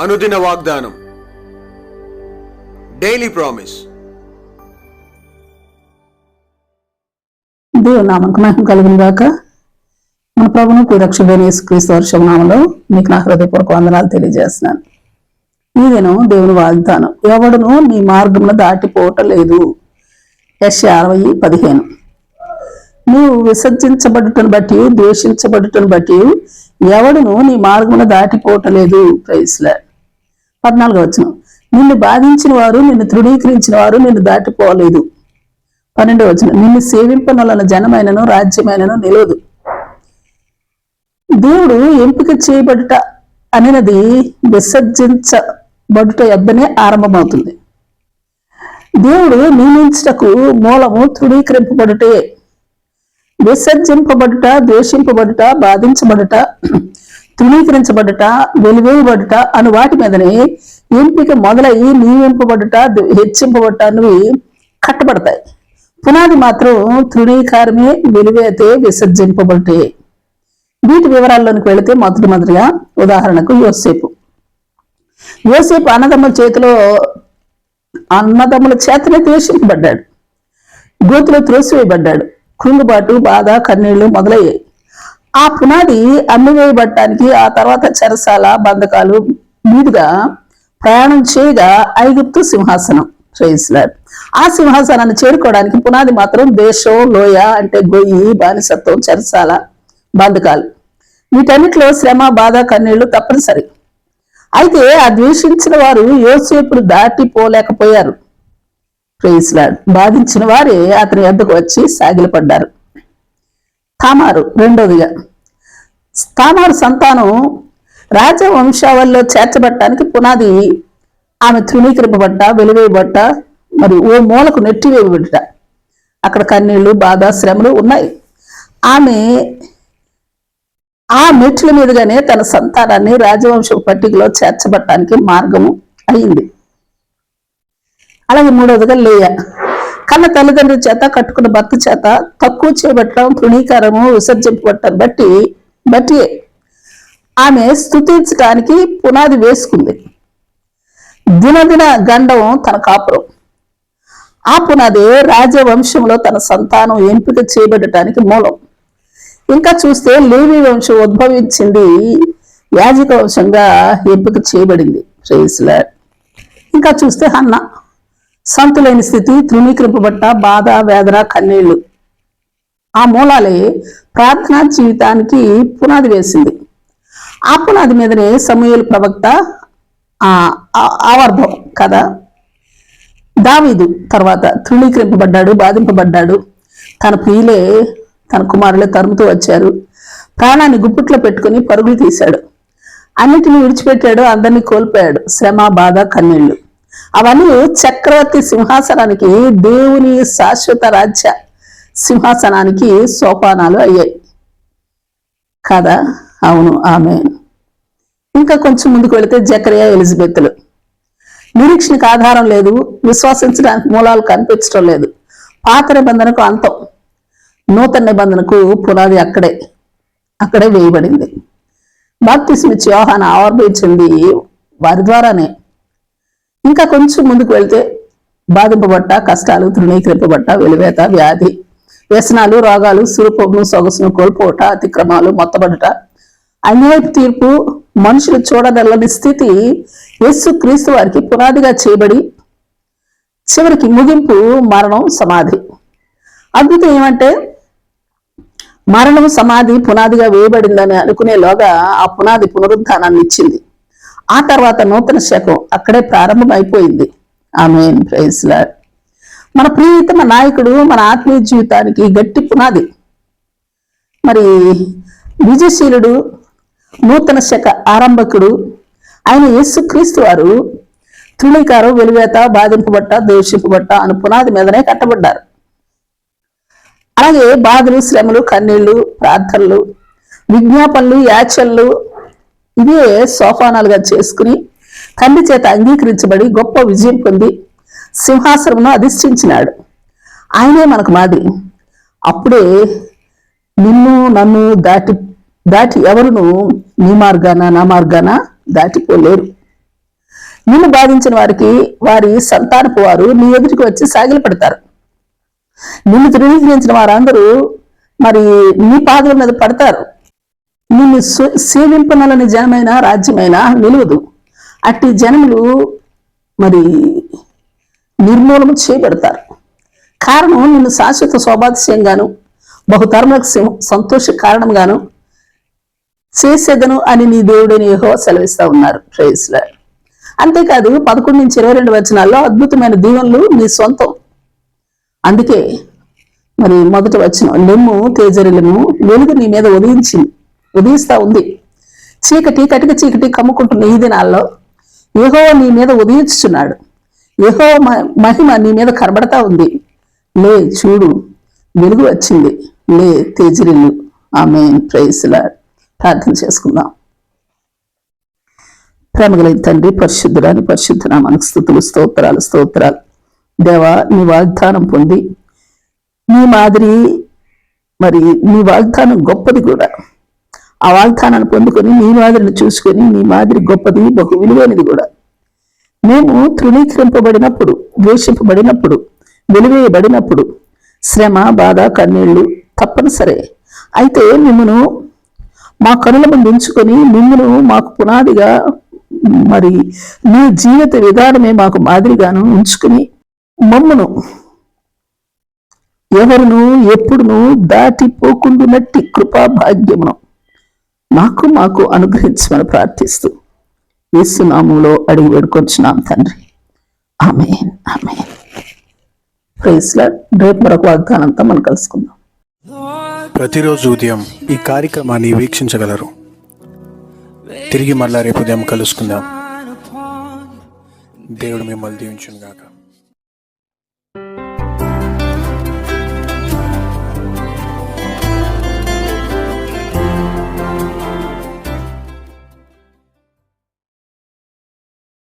అనుదిన వాగ్దానం. Daily promise దేవుని నామకు మహిమ కలిగిన గాక మన ప్రభును ప్రియరక్షకుడైన యేసుక్రీస్తు వర్షం నామంలో మీకు నా హృదయపూర్వక వందనాలు తెలియజేస్తున్నాను. ఈ దినం దేవుని వాగ్దానం. ఎవడును నీ మార్గంలో దాటిపోవటలేదు యశ అరవై పదిహేను. నీవు విసర్జించబడుటను బట్టి ద్వేషించబడుటను బట్టి ఎవడును నీ మార్గంలో దాటిపోవటలేదు. ప్రైస్లా పద్నాలుగు వచ్చిన నిన్ను బాధించిన వారు నిన్ను తృణీకరించిన వారు నిన్ను దాటిపోలేదు పన్నెండో వచ్చిన నిన్ను సేవింపనొలన జనమైనను రాజ్యమైనను నిలవదు. దేవుడు ఎంపిక చేయబడుట అనేది విసర్జించబడుట యొద్దనే ఆరంభమవుతుంది. దేవుడు నియమించటకు మూలము తృణీకరింపబడుటే. విసర్జింపబడుట ద్వేషింపబడుట బాధించబడుట తృణీకరించబడుట వెలివేయబడుట అను వాటి మీదనే ఎంపిక మొదలయ్యి నియమింపబడుట హెచ్చింపబడుట అనేవి కట్టబడతాయి. పునాది మాత్రం తృణీకారమే వెలివేతే విసర్జింపబడితే వీటి వివరాల్లోనికి వెళితే మొదటి మొదటిగా ఉదాహరణకు యోసేపు. యోసేపు అన్నదమ్ముల చేతిలో అన్నదమ్ముల చేతనే ద్వేషింపబడ్డాడు. గోతులో త్రోసివేయబడ్డాడు. కృంగుబాటు బాధ కన్నీళ్ళు మొదలయ్యాయి. ఆ పునాది అమ్మివేయబడటానికి ఆ తర్వాత చెరసాల బంధకాలు మీదుగా ప్రయాణం చేయగా ఐగుప్తు సింహాసనం ప్రేయిస్తున్నాడు ఆ సింహాసనాన్ని చేరుకోవడానికి పునాది మాత్రం దేశం లోయ అంటే గొయ్యి బానిసత్వం చెరసాల బంధకాలు. వీటన్నిటిలో శ్రమ బాధ కన్నీళ్ళు తప్పనిసరి. అయితే ఆ ద్వేషించిన వారు యోసేపుడు దాటిపోలేకపోయారు. ప్రేయిస్లాడ్ బాధించిన వారే అతని వద్దకు వచ్చి సాగిలపడ్డారు. తామారు రెండోదిగా తామారు సంతానం రాజవంశావల్లో చేర్చబట్టడానికి పునాది ఆమె తృణీకరింపబట్ట వెలివేయబట్ట మరి ఓ మూలకు నెట్టివేయబడ్డ. అక్కడ కన్నీళ్ళు బాధ శ్రమలు ఉన్నాయి. ఆమె ఆ మెట్ల మీదుగానే తన సంతానాన్ని రాజవంశ పట్టికలో చేర్చబట్టడానికి మార్గము అయింది. అలాగే మూడవదిగా లేయ. కన్న తల్లిదండ్రుల చేత కట్టుకున్న భర్త చేత తక్కువ చేయబట్టడం తృణీకారము విసర్జింపబట్టడం బట్టి బట్టి ఆమె స్థుతించడానికి పునాది వేసుకుంది. దినదిన గండం తన కాపురం. ఆ పునాది రాజవంశంలో తన సంతానం ఎంపిక చేయబడటానికి మూలం. ఇంకా చూస్తే లేవి వంశం ఉద్భవించింది. యాజక వంశంగా ఎంపిక చేయబడింది. శ్రేయస్లా ఇంకా చూస్తే హన్నా. సంతులైన స్థితి తృణీకరింపబట్ట బాధ వేదన కన్నీళ్ళు. ఆ మూలాలే ప్రార్థనా జీవితానికి పునాది వేసింది. ఆ పునాది మీదనే సమూహలు ప్రవక్త ఆ ఆవర్భం కదా దావీదు తర్వాత తృణీకరింపబడ్డాడు బాధింపబడ్డాడు. తన ప్రియులే తన కుమారులే తరుముతూ వచ్చారు. ప్రాణాన్ని గుప్పిట్లో పెట్టుకుని పరుగులు తీశాడు. అన్నిటిని విడిచిపెట్టాడు అందరినీ కోల్పోయాడు. శ్రమ బాధ కన్నీళ్ళు. అవన్నీ చక్రవర్తి సింహాసనానికి దేవుని శాశ్వత రాజ్య సింహాసనానికి సోపానాలు అయ్యాయి. కదా? అవును ఆమె. ఇంకా కొంచెం ముందుకు వెళితే జకరియా ఎలిజబెత్లు. నిరీక్షణకు ఆధారం లేదు విశ్వసించడానికి మూలాలు కనిపించడం లేదు. పాత నిబంధనకు అంతం. నూతన నిబంధనకు పునాది అక్కడే. అక్కడే వేయబడింది. బాప్తిస్మిచ్ యోహాన్ ఆవర్భించింది వారి ద్వారానే. ఇంకా కొంచెం ముందుకు వెళ్తే బాధింపబట్ట కష్టాలు తృణీకరింపబట్ట వెలివేత వ్యాధి వ్యసనాలు రోగాలు సురూపమును సొగసును కోల్పోవట అతిక్రమాలు మొత్తబడట. అన్యాయపు తీర్పు మనుషులు చూడదల్లని స్థితి యస్సు క్రీస్తు వారికి పునాదిగా చేయబడి చివరికి ముగింపు మరణం సమాధి. అద్భుతం ఏమంటే మరణం సమాధి పునాదిగా వేయబడిందని అనుకునేలోగా ఆ పునాది పునరుద్ధానాన్ని ఇచ్చింది ఆ తర్వాత నూతన శకం అక్కడే ప్రారంభమైపోయింది. ఆమె ప్రైజ్ మన ప్రియతమ నాయకుడు మన ఆత్మీయ జీవితానికి గట్టి పునాది. మరి విజయశీలుడు నూతన శక ఆరంభకుడు ఆయన యేసుక్రీస్తు వారు తృణీకారం వెలివేత బాధింపబట్ట దూషింపబట్ట అను పునాది మీదనే కట్టబడ్డారు. అలాగే బాధలు శ్రమలు కన్నీళ్ళు ప్రార్థనలు విజ్ఞాపనలు యాచనలు ఇదే సోపానాలుగా చేసుకుని తండ్రి చేత అంగీకరించబడి గొప్ప విజయం పొంది సింహాసనమును అధిష్ఠించినాడు. ఆయనే మనకు మాది. అప్పుడే నిన్ను నన్ను దాటి దాటి ఎవరును నీ మార్గాన నా మార్గాన దాటిపోలేరు. నిన్ను బాధించిన వారికి వారి సంతానపు వారు నీ ఎదుటికి వచ్చి సాగిలు పెడతారు నిన్ను ధృవీకరించిన వారందరూ మరి నీ పాదల మీద పడతారు. నిన్ను సేవింపనలని జనమైన రాజ్యమైన నిలువదు. అట్టి జనములు మరి నిర్మూలన చేయబడతారు. కారణం నిన్ను శాశ్వత శోభాతిశయంగాను బహుతరములకు సంతోష కారణంగాను చేసేదను అని నీ దేవుడని యహో సెలవిస్తా ఉన్నారు. ప్రేయస్లర్ అంతేకాదు పదకొండు నుంచి ఇరవై రెండు వచనాల్లో అద్భుతమైన దీవెనలు నీ సొంతం. అందుకే మరి మొదటి వచ్చిన లెమ్ము తేజరిలను వెలుగు నీ మీద ఉదయించింది. ఉదయిస్తా ఉంది. చీకటి కటిక చీకటి కమ్ముకుంటున్న ఈ దినాల్లో ఏహో నీ మీద ఉదయించుచున్నాడు. ఏహో మహిమ నీ మీద కనబడతా ఉంది. లే చూడు వెలుగు వచ్చింది. లే తేజరిల్లు. ఆమె ప్రేయసులా ప్రార్థన చేసుకుందాం. ప్రేమగలిగిన తండ్రి పరిశుద్ధురాని పరిశుద్ధ మనకు స్థుతులు స్తోత్రాలు స్తోత్రాలు. దేవా నీ వాగ్దానం పొంది నీ మాదిరి మరి నీ వాగ్దానం గొప్పది కూడా. ఆ వాగ్దానాన్ని పొందుకొని నీ మాదిరిని చూసుకొని నీ మాదిరి గొప్పది బహు విలువైనది కూడా. మేము తృణీకరింపబడినప్పుడు ద్వేషింపబడినప్పుడు వెలివేయబడినప్పుడు శ్రమ బాధ కన్నీళ్ళు తప్పనిసరే. అయితే మిమ్మను మా కనుల ముందు ఉంచుకొని మిమ్మను మాకు పునాదిగా మరి నీ జీవిత విధానమే మాకు మాదిరిగాను ఉంచుకుని మమ్మను ఎవరును ఎప్పుడును దాటిపోకుండునట్టి కృపా భాగ్యమును మాకు మాకు అనుగ్రహించమని ప్రార్థిస్తూ యేసునామంలో అడిగి వేడుకొచ్చున్నాం తండ్రి. ఆమె ఆమె ప్రైస్లా రేపు మరొక వాగ్దానంతో మనం కలుసుకుందాం. ప్రతిరోజు ఉదయం ఈ కార్యక్రమాన్ని వీక్షించగలరు. తిరిగి మళ్ళా రేపు ఉదయం కలుసుకుందాం. దేవుడు మిమ్మల్ని దీవించుగాక